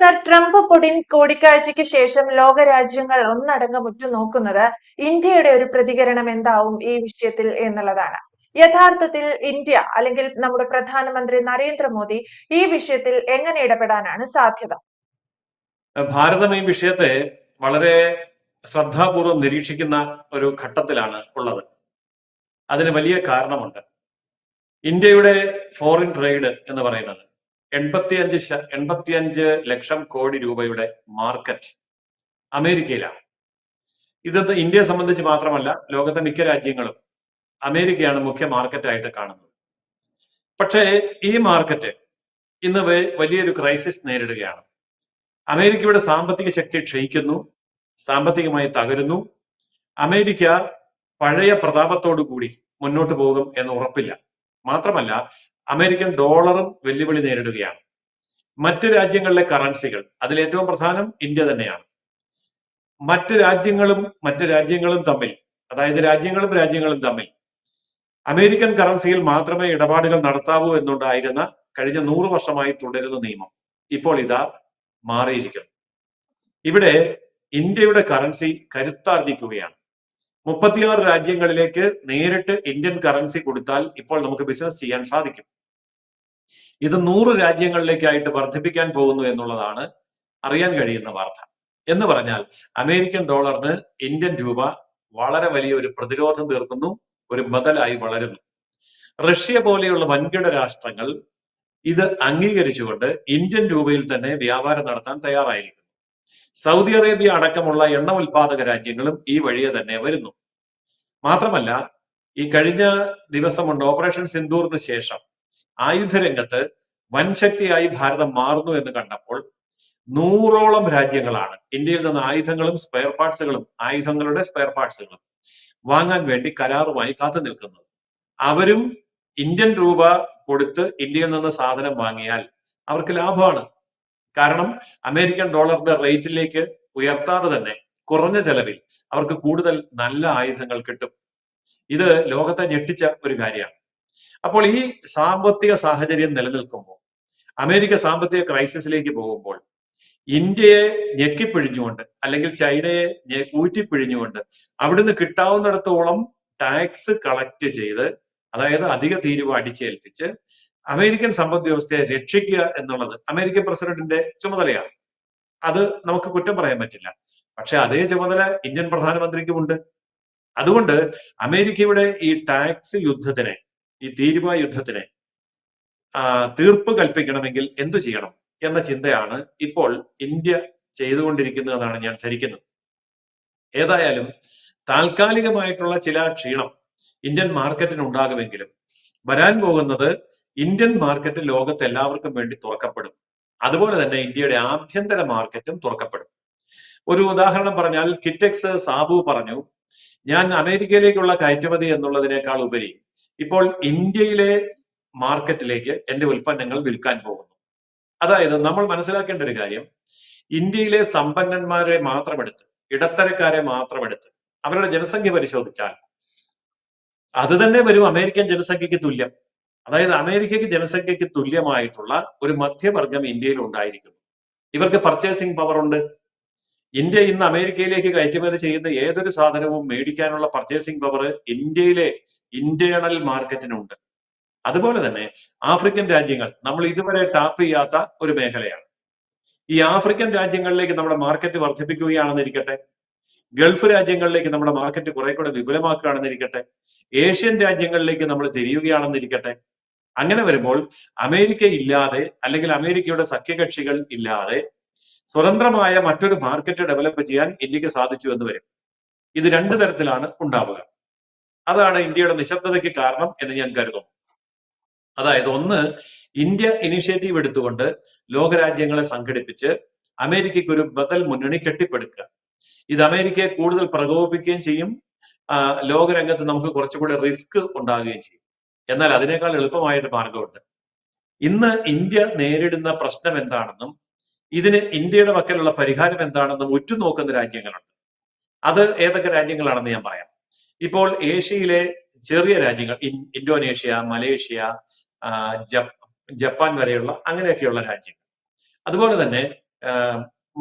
Sir Trump Putin കൂടിക്കാഴ്ചയ്ക്ക് ശേഷം ലോകരാജ്യങ്ങൾ ഒന്നടങ്കം ഉറ്റുനോക്കുന്നത് ഇന്ത്യയുടെ ഒരു പ്രതികരണം എന്താവും ഈ വിഷയത്തിൽ എന്നുള്ളതാണ്. യഥാർത്ഥത്തിൽ ഇന്ത്യ അല്ലെങ്കിൽ നമ്മുടെ പ്രധാനമന്ത്രി നരേന്ദ്രമോദി ഈ വിഷയത്തിൽ എങ്ങനെ ഇടപെടാനാണ് സാധ്യത? ഭാരതം ഈ വിഷയത്തെ വളരെ ശ്രദ്ധാപൂർവം നിരീക്ഷിക്കുന്ന ഒരു ഘട്ടത്തിലാണ് ഉള്ളത്. അതിന് വലിയ കാരണമുണ്ട്. ഇന്ത്യയുടെ ഫോറിൻ ട്രേഡ് എന്ന് പറയുന്നത് എൺപത്തിയഞ്ച് എൺപത്തിയഞ്ച് ലക്ഷം കോടി രൂപയുടെ മാർക്കറ്റ് അമേരിക്കയിലാണ്. ഇത് ഇന്ത്യയെ സംബന്ധിച്ച് മാത്രമല്ല ലോകത്തെ മിക്ക രാജ്യങ്ങളും അമേരിക്കയാണ് മുഖ്യ മാർക്കറ്റായിട്ട് കാണുന്നത്. പക്ഷേ ഈ മാർക്കറ്റ് ഇന്ന് വലിയൊരു ക്രൈസിസ് നേരിടുകയാണ്. അമേരിക്കയുടെ സാമ്പത്തിക ശക്തി ക്ഷയിക്കുന്നു സാമ്പത്തികമായി തകരുന്നു. അമേരിക്ക പഴയ പ്രതാപത്തോടു കൂടി മുന്നോട്ട് പോകും എന്ന് ഉറപ്പില്ല. മാത്രമല്ല അമേരിക്കൻ ഡോളറും വെല്ലുവിളി നേരിടുകയാണ്. മറ്റ് രാജ്യങ്ങളിലെ കറൻസികൾ അതിലേറ്റവും പ്രധാനം ഇന്ത്യ തന്നെയാണ്. മറ്റ് രാജ്യങ്ങളും മറ്റ് രാജ്യങ്ങളും തമ്മിൽ അതായത് രാജ്യങ്ങളും രാജ്യങ്ങളും തമ്മിൽ അമേരിക്കൻ കറൻസിയിൽ മാത്രമേ ഇടപാടുകൾ നടത്താവൂ എന്നുണ്ടായിരുന്ന കഴിഞ്ഞ നൂറ് വർഷമായി തുടരുന്ന നിയമം ഇപ്പോൾ ഇതാ മാറിയിരിക്കുന്നു. ഇവിടെ ഇന്ത്യയുടെ കറൻസി കരുത്താർജിക്കുകയാണ്. മുപ്പത്തിയാറ് രാജ്യങ്ങളിലേക്ക് നേരിട്ട് ഇന്ത്യൻ കറൻസി കൊടുത്താൽ ഇപ്പോൾ നമുക്ക് ബിസിനസ് ചെയ്യാൻ സാധിക്കും. ഇത് നൂറ് രാജ്യങ്ങളിലേക്കായിട്ട് വർദ്ധിപ്പിക്കാൻ പോകുന്നു എന്നുള്ളതാണ് അറിയാൻ കഴിയുന്ന വാർത്ത. എന്ന് പറഞ്ഞാൽ അമേരിക്കൻ ഡോളറിന് ഇന്ത്യൻ രൂപ വളരെ വലിയ ഒരു പ്രതിരോധം തീർക്കുന്നു ഒരു ബദലായി വളരുന്നു. റഷ്യ പോലെയുള്ള വൻകിട രാഷ്ട്രങ്ങൾ ഇത് അംഗീകരിച്ചുകൊണ്ട് ഇന്ത്യൻ രൂപയിൽ തന്നെ വ്യാപാരം നടത്താൻ തയ്യാറായിരിക്കുന്നു. സൗദി അറേബ്യ അടക്കമുള്ള എണ്ണ ഉൽപാദക രാജ്യങ്ങളും ഈ വഴിയെ തന്നെ വരുന്നു. മാത്രമല്ല ഈ കഴിഞ്ഞ ദിവസമുണ്ട് ഓപ്പറേഷൻ സിന്ദൂറിന് ശേഷം ആയുധരംഗത്ത് വൻ ശക്തിയായി ഭാരതം മാറുന്നു എന്ന് കണ്ടപ്പോൾ നൂറോളം രാജ്യങ്ങളാണ് ഇന്ത്യയിൽ നിന്ന് ആയുധങ്ങളും സ്പെയർ പാർട്സുകളും ആയുധങ്ങളുടെ സ്പെയർ പാർട്സുകളും വാങ്ങാൻ വേണ്ടി കരാറുമായി കാത്തു നിൽക്കുന്നത്. അവരും ഇന്ത്യൻ രൂപ കൊടുത്ത് ഇന്ത്യയിൽ നിന്ന് സാധനം വാങ്ങിയാൽ അവർക്ക് ലാഭമാണ്. കാരണം അമേരിക്കൻ ഡോളറിന്റെ റേറ്റിലേക്ക് ഉയർത്താതെ തന്നെ കുറഞ്ഞ ചെലവിൽ അവർക്ക് കൂടുതൽ നല്ല ആയുധങ്ങൾ കിട്ടും. ഇത് ലോകത്തെ ഞെട്ടിച്ച ഒരു കാര്യമാണ്. അപ്പോൾ ഈ സാമ്പത്തിക സാഹചര്യം നിലനിൽക്കുമ്പോൾ അമേരിക്ക സാമ്പത്തിക ക്രൈസിസിലേക്ക് പോകുമ്പോൾ ഇന്ത്യയെ ഞെക്കിപ്പിഴിഞ്ഞുകൊണ്ട് അല്ലെങ്കിൽ ചൈനയെ ഊറ്റിപ്പിഴിഞ്ഞുകൊണ്ട് അവിടുന്ന് കിട്ടാവുന്നിടത്തോളം ടാക്സ് കളക്ട് ചെയ്ത് അതായത് അധിക തീരുവ അടിച്ചേൽപ്പിച്ച് അമേരിക്കൻ സമ്പദ് വ്യവസ്ഥയെ രക്ഷിക്കുക എന്നുള്ളത് അമേരിക്കൻ പ്രസിഡന്റിന്റെ ചുമതലയാണ്. അത് നമുക്ക് കുറ്റം പറയാൻ പറ്റില്ല. പക്ഷെ അതേ ചുമതല ഇന്ത്യൻ പ്രധാനമന്ത്രിക്കുമുണ്ട്. അതുകൊണ്ട് അമേരിക്കയുടെ ഈ ടാക്സ് യുദ്ധത്തിനെ ഈ തീരുവ യുദ്ധത്തിനെ തീർപ്പ് കൽപ്പിക്കണമെങ്കിൽ എന്തു ചെയ്യണം എന്ന ചിന്തയാണ് ഇപ്പോൾ ഇന്ത്യ ചെയ്തുകൊണ്ടിരിക്കുന്നതെന്നാണ് ഞാൻ ധരിക്കുന്നത്. ഏതായാലും താൽക്കാലികമായിട്ടുള്ള ചില ക്ഷീണം ഇന്ത്യൻ മാർക്കറ്റിന് ഉണ്ടാകുമെങ്കിലും വരാൻ പോകുന്നത് ഇന്ത്യൻ മാർക്കറ്റ് ലോകത്ത് എല്ലാവർക്കും വേണ്ടി തുറക്കപ്പെടും. അതുപോലെ തന്നെ ഇന്ത്യയുടെ ആഭ്യന്തര മാർക്കറ്റും തുറക്കപ്പെടും. ഒരു ഉദാഹരണം പറഞ്ഞാൽ കിറ്റെക്സ് സാബു പറഞ്ഞു ഞാൻ അമേരിക്കയിലേക്കുള്ള കയറ്റുമതി എന്നുള്ളതിനേക്കാൾ ഉപരി ഇപ്പോൾ ഇന്ത്യയിലെ മാർക്കറ്റിലേക്ക് എന്റെ ഉൽപ്പന്നങ്ങൾ വിൽക്കാൻ പോകുന്നു. അതായത് നമ്മൾ മനസ്സിലാക്കേണ്ട ഒരു കാര്യം ഇന്ത്യയിലെ സമ്പന്നന്മാരെ മാത്രം എടുത്ത് ഇടത്തരക്കാരെ മാത്രം എടുത്ത് അവരുടെ ജനസംഖ്യ പരിശോധിച്ചാൽ അത് തന്നെ വരും അമേരിക്കൻ ജനസംഖ്യക്ക് തുല്യം. അതായത് അമേരിക്കയ്ക്ക് ജനസംഖ്യയ്ക്ക് തുല്യമായിട്ടുള്ള ഒരു മധ്യവർഗം ഇന്ത്യയിൽ ഉണ്ടായിരിക്കുന്നു. ഇവർക്ക് പർച്ചേസിംഗ് പവർ ഉണ്ട്. ഇന്ത്യ ഇന്ന് അമേരിക്കയിലേക്ക് കയറ്റുമതി ചെയ്യുന്ന ഏതൊരു സാധനവും മേടിക്കാനുള്ള പർച്ചേസിംഗ് പവർ ഇന്ത്യയിലെ ഇന്റേണൽ മാർക്കറ്റിനുണ്ട് അതുപോലെ തന്നെ ആഫ്രിക്കൻ രാജ്യങ്ങൾ നമ്മൾ ഇതുവരെ ടാപ്പ് ചെയ്യാത്ത ഒരു മേഖലയാണ്. ഈ ആഫ്രിക്കൻ രാജ്യങ്ങളിലേക്ക് നമ്മുടെ മാർക്കറ്റ് വർദ്ധിപ്പിക്കുകയാണെന്നിരിക്കട്ടെ ഗൾഫ് രാജ്യങ്ങളിലേക്ക് നമ്മുടെ മാർക്കറ്റ് കുറെ കൂടെ വിപുലമാക്കുകയാണെന്നിരിക്കട്ടെ ഏഷ്യൻ രാജ്യങ്ങളിലേക്ക് നമ്മൾ തിരിയുകയാണെന്നിരിക്കട്ടെ അങ്ങനെ വരുമ്പോൾ അമേരിക്ക ഇല്ലാതെ അല്ലെങ്കിൽ അമേരിക്കയുടെ സഖ്യകക്ഷികൾ ഇല്ലാതെ സ്വതന്ത്രമായ മറ്റൊരു മാർക്കറ്റ് ഡെവലപ്പ് ചെയ്യാൻ ഇന്ത്യയ്ക്ക് സാധിച്ചു എന്ന് വരും. ഇത് രണ്ടു തരത്തിലാണ് ഉണ്ടാവുക. അതാണ് ഇന്ത്യയുടെ നിശബ്ദതയ്ക്ക് കാരണം എന്ന് ഞാൻ കരുതുന്നു. അതായത് ഒന്ന് ഇന്ത്യ ഇനിഷ്യേറ്റീവ് എടുത്തുകൊണ്ട് ലോകരാജ്യങ്ങളെ സംഘടിപ്പിച്ച് അമേരിക്കയ്ക്ക് ഒരു ബദൽ മുന്നണി കെട്ടിപ്പടുക്കുക. ഇത് അമേരിക്കയെ കൂടുതൽ പ്രകോപിപ്പിക്കുകയും ചെയ്യും. ലോകരംഗത്ത് നമുക്ക് കുറച്ചുകൂടി റിസ്ക് ഉണ്ടാകുകയും ചെയ്യും. എന്നാൽ അതിനേക്കാൾ എളുപ്പമായൊരു മാർഗമുണ്ട് ഇന്ന് ഇന്ത്യ നേരിടുന്ന പ്രശ്നം എന്താണെന്നും ഇതിന് ഇന്ത്യയുടെ പക്കലുള്ള പരിഹാരം എന്താണെന്നും ഉറ്റുനോക്കുന്ന രാജ്യങ്ങളുണ്ട്. അത് ഏതൊക്കെ രാജ്യങ്ങളാണെന്ന് ഞാൻ പറയാം. ഇപ്പോൾ ഏഷ്യയിലെ ചെറിയ രാജ്യങ്ങൾ ഇന്തോനേഷ്യ മലേഷ്യ ജപ്പാൻ വരെയുള്ള അങ്ങനെയൊക്കെയുള്ള രാജ്യങ്ങൾ. അതുപോലെ തന്നെ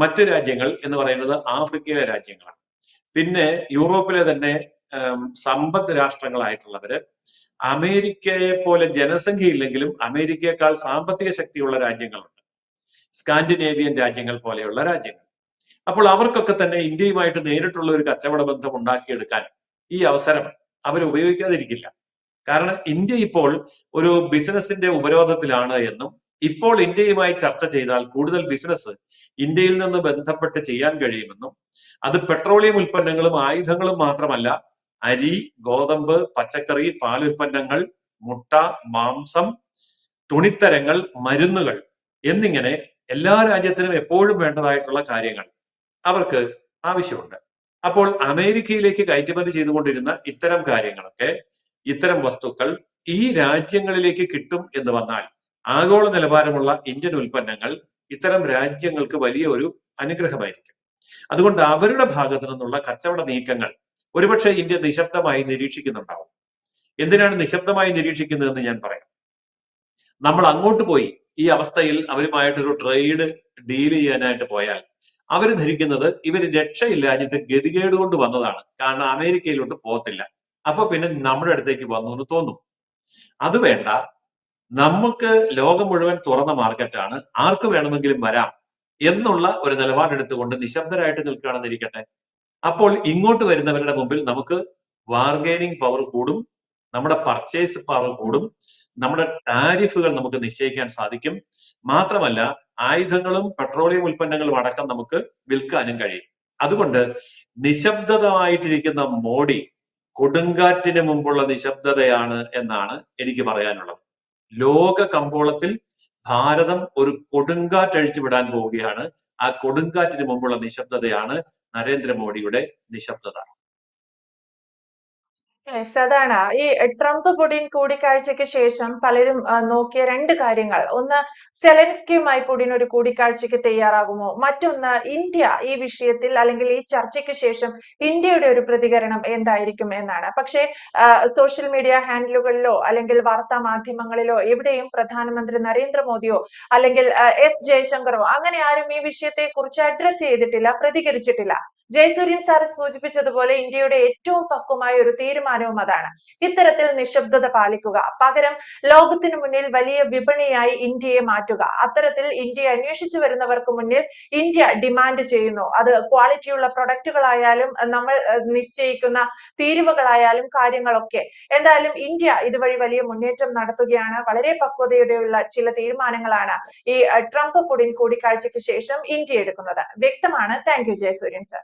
മറ്റു രാജ്യങ്ങൾ എന്ന് പറയുന്നത് ആഫ്രിക്കയിലെ രാജ്യങ്ങളാണ്. പിന്നെ യൂറോപ്പിലെ തന്നെ സമ്പദ് രാഷ്ട്രങ്ങളായിട്ടുള്ളവര് അമേരിക്കയെ പോലെ ജനസംഖ്യ ഇല്ലെങ്കിലും അമേരിക്കയെക്കാൾ സാമ്പത്തിക ശക്തിയുള്ള രാജ്യങ്ങളുണ്ട്. സ്കാൻഡിനേവിയൻ രാജ്യങ്ങൾ പോലെയുള്ള രാജ്യങ്ങൾ. അപ്പോൾ അവർക്കൊക്കെ തന്നെ ഇന്ത്യയുമായിട്ട് നേരിട്ടുള്ള ഒരു കച്ചവട ബന്ധം ഉണ്ടാക്കിയെടുക്കാൻ ഈ അവസരം അവർ ഉപയോഗിക്കാതിരിക്കില്ല. കാരണം ഇന്ത്യ ഇപ്പോൾ ഒരു ബിസിനസിന്റെ ഉപരോധത്തിലാണ് എന്നും ഇപ്പോൾ ഇന്ത്യയുമായി ചർച്ച ചെയ്താൽ കൂടുതൽ ബിസിനസ് ഇന്ത്യയിൽ നിന്ന് ബന്ധപ്പെട്ട് ചെയ്യാൻ കഴിയുമെന്നും അത് പെട്രോളിയം ഉൽപ്പന്നങ്ങളും ആയുധങ്ങളും മാത്രമല്ല അരി ഗോതമ്പ് പച്ചക്കറി പാലുൽപ്പന്നങ്ങൾ മുട്ട മാംസം തുണിത്തരങ്ങൾ മരുന്നുകൾ എന്നിങ്ങനെ എല്ലാ രാജ്യത്തിനും എപ്പോഴും വേണ്ടതായിട്ടുള്ള കാര്യങ്ങൾ അവർക്ക് ആവശ്യമുണ്ട്. അപ്പോൾ അമേരിക്കയിലേക്ക് കയറ്റുമതി ചെയ്തുകൊണ്ടിരുന്ന ഇത്തരം കാര്യങ്ങളൊക്കെ ഇത്തരം വസ്തുക്കൾ ഈ രാജ്യങ്ങളിലേക്ക് കിട്ടും എന്ന് വന്നാൽ ആഗോള നിലവാരമുള്ള ഇന്ത്യൻ ഉൽപ്പന്നങ്ങൾ ഇത്തരം രാജ്യങ്ങൾക്ക് വലിയ ഒരു അനുഗ്രഹമായിരിക്കും. അതുകൊണ്ട് അവരുടെ ഭാഗത്തു നിന്നുള്ള കച്ചവട നീക്കങ്ങൾ ഒരുപക്ഷെ ഇന്ത്യ നിശബ്ദമായി നിരീക്ഷിക്കുന്നുണ്ടാവും. എന്തിനാണ് നിശബ്ദമായി നിരീക്ഷിക്കുന്നതെന്ന് ഞാൻ പറയാം. നമ്മൾ അങ്ങോട്ട് പോയി ഈ അവസ്ഥയിൽ അവരുമായിട്ടൊരു ട്രേഡ് ഡീൽ ചെയ്യാനായിട്ട് പോയാൽ അവർ ധരിക്കുന്നത് ഇവർ രക്ഷയില്ലാഞ്ഞിട്ട് ഗതികേട് കൊണ്ട് വന്നതാണ്. കാരണം അമേരിക്കയിലോട്ട് പോകത്തില്ല. അപ്പൊ പിന്നെ നമ്മുടെ അടുത്തേക്ക് വന്നു എന്ന് തോന്നും. അത് വേണ്ട. നമുക്ക് ലോകം മുഴുവൻ തുറന്ന മാർക്കറ്റാണ് ആർക്ക് വേണമെങ്കിലും വരാം എന്നുള്ള ഒരു നിലപാടെടുത്തുകൊണ്ട് നിശബ്ദരായിട്ട് നിൽക്കുകയാണെന്നിരിക്കട്ടെ. അപ്പോൾ ഇങ്ങോട്ട് വരുന്നവരുടെ മുമ്പിൽ നമുക്ക് വാർഗേനിങ് പവർ കൂടും നമ്മുടെ പർച്ചേസ് പവർ കൂടും നമ്മുടെ ടാരിഫുകൾ നമുക്ക് നിശ്ചയിക്കാൻ സാധിക്കും. മാത്രമല്ല ആയുധങ്ങളും പെട്രോളിയം ഉൽപ്പന്നങ്ങളും അടക്കം നമുക്ക് വിൽക്കാനും കഴിയും. അതുകൊണ്ട് നിശബ്ദമായിട്ടിരിക്കുന്ന മോഡി കൊടുങ്കാറ്റിന് മുമ്പുള്ള നിശബ്ദതയാണ് എന്നാണ് എനിക്ക് പറയാനുള്ളത്. ലോക കമ്പോളത്തിൽ ഭാരതം ഒരു കൊടുങ്കാറ്റ് അഴിച്ചു വിടാൻ പോവുകയാണ് ആ കൊടുങ്കാറ്റിന് മുമ്പുള്ള നിശബ്ദതയാണ് നരേന്ദ്രമോദിയുടെ നിശബ്ദത. Yes, അതാണ്. ഈ ട്രംപ് പുടിൻ കൂടിക്കാഴ്ചയ്ക്ക് ശേഷം പലരും നോക്കിയ രണ്ട് കാര്യങ്ങൾ. ഒന്ന് സെലൻസ്കിയുമായി പുടിൻ ഒരു കൂടിക്കാഴ്ചയ്ക്ക് തയ്യാറാകുമോ? മറ്റൊന്ന് ഇന്ത്യ ഈ വിഷയത്തിൽ അല്ലെങ്കിൽ ഈ ചർച്ചയ്ക്ക് ശേഷം ഇന്ത്യയുടെ ഒരു പ്രതികരണം എന്തായിരിക്കും എന്നാണ്. പക്ഷേ സോഷ്യൽ മീഡിയ ഹാൻഡിലുകളിലോ അല്ലെങ്കിൽ വാർത്താ മാധ്യമങ്ങളിലോ എവിടെയും പ്രധാനമന്ത്രി നരേന്ദ്രമോദിയോ അല്ലെങ്കിൽ എസ് ജയശങ്കറോ അങ്ങനെ ആരും ഈ വിഷയത്തെ കുറിച്ച് അഡ്രസ് ചെയ്തിട്ടില്ല പ്രതികരിച്ചിട്ടില്ല. ജയസൂര്യൻ സാർ സൂചിപ്പിച്ചതുപോലെ ഇന്ത്യയുടെ ഏറ്റവും പക്വമായ ഒരു തീരുമാനവും അതാണ്. ഇത്തരത്തിൽ നിശബ്ദത പാലിക്കുക. പകരം ലോകത്തിനു മുന്നിൽ വലിയ വിപണിയായി ഇന്ത്യയെ മാറ്റുക. അത്തരത്തിൽ ഇന്ത്യയെ അന്വേഷിച്ചു വരുന്നവർക്ക് മുന്നിൽ ഇന്ത്യ ഡിമാൻഡ് ചെയ്യുന്നു. അത് ക്വാളിറ്റിയുള്ള പ്രൊഡക്റ്റുകളായാലും നമ്മൾ നിശ്ചയിക്കുന്ന തീരുവകളായാലും കാര്യങ്ങളൊക്കെ. എന്തായാലും ഇന്ത്യ ഇതുവഴി വലിയ മുന്നേറ്റം നടത്തുകയാണ്. വളരെ പക്വതയോടെയുള്ള ചില തീരുമാനങ്ങളാണ് ഈ ട്രംപ് പുടിൻ കൂടിക്കാഴ്ചയ്ക്ക് ശേഷം ഇന്ത്യ എടുക്കുന്നത്. വ്യക്തമാണ്. Thank you Jayasuryan sir